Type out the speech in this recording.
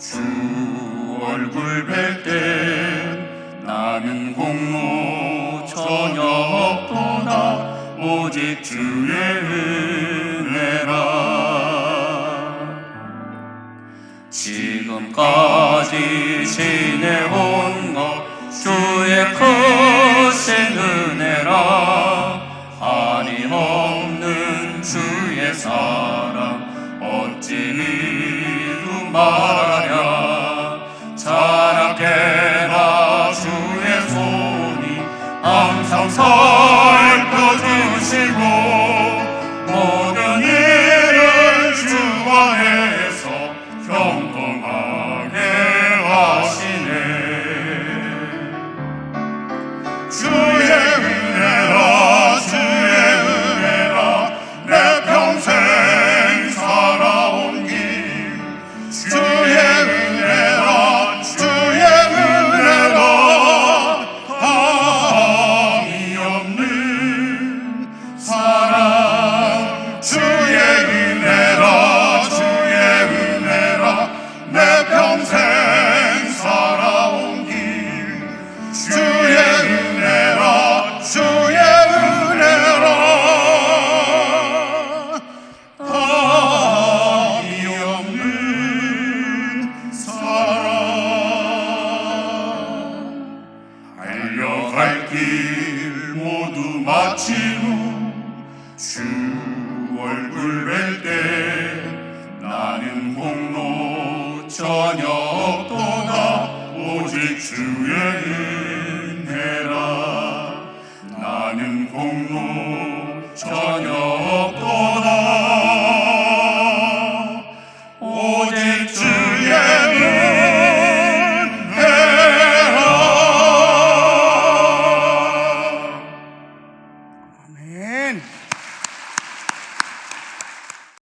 주 얼굴 뵐 때 나는 공로 전혀 없도다. 오직 주의 은혜라. 지금까지 지내온 것 주의 크신 은혜라. 한이 없는 주의 사랑 어찌 이루 말 길 모두 마친 후 주 얼굴 뵐 때 나는 공로 전혀 없도다. 오직 주의 은혜라. 나는 공로 전혀